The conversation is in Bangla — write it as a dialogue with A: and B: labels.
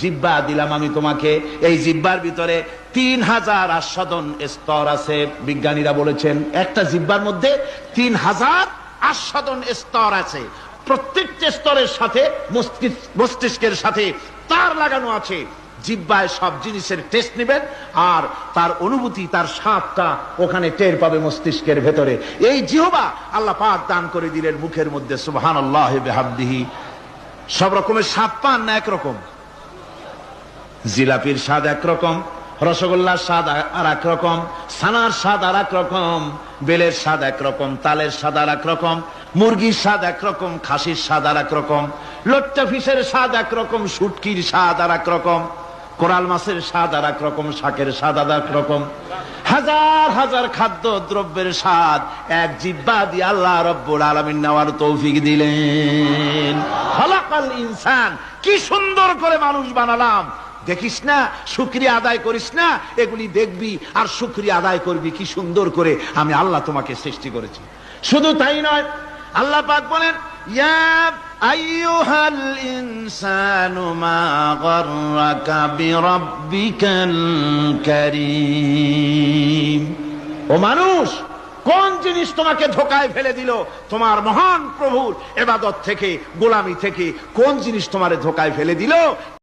A: জিব্বা দিলাম আমি তোমাকে। এই জিব্বার ভিতরে তিন হাজার আস্বাদন স্তর আছে, বিজ্ঞানীরা বলেছেন। একটা জিব্বার মধ্যে তিন হাজার আস্বাদন স্তর আছে। প্রত্যেকটা স্তরের সাথে মস্তিষ্কের সাথে তার লাগানো আছে। জিব্বায় সব জিনিসের টেস্ট নেবেন আর তার অনুভূতি, তার স্বাদটা ওখানে টের পাবে মস্তিষ্কের ভেতরে। এই জিহবা আল্লাহ পাক দান করে দিলেন মুখের মধ্যে সুবহান আল্লাহ বেহাবদিহি সব রকমের স্বাদ পান না একরকম। জিলাপির স্বাদ একরকম, রসগোল্লার স্বাদ আর এক রকম সানার স্বাদ আর এক রকম বেলের স্বাদ একরকম, তালের স্বাদ আর এক রকম মুরগির স্বাদ একরকম, খাসির স্বাদ আর এক রকম লোট্টা ফিসের স্বাদ একরকম সুটকির স্বাদ আর এক রকম কোরাল মাছের স্বাদ আর এক রকম শাকের স্বাদ আর এক রকম হাজার হাজার খাদ্য দ্রব্যের স্বাদ, এক জিব্বা দিয়ে আল্লাহ রব্বুল আলমিন নেওয়ার তৌফিক দিলেন। হলাকাল ইনসান, কি সুন্দর করে মানুষ বানালাম। দেখিস না, শুক্রিয়া আদায় করিস না, এগুলি দেখবি আর শুক্রিয়া আদায় করবি, কি সুন্দর করে আমি আল্লাহ তোমাকে সৃষ্টি করেছি। শুধু তাই নয়, আল্লাহ পাক বলেন ও মানুষ, কোন জিনিস তোমাকে ধোকায় ফেলে দিল? তোমার মহান প্রভুর এবাদত থেকে, গোলামি থেকে, কোন জিনিস তোমারে ধোকায় ফেলে দিল?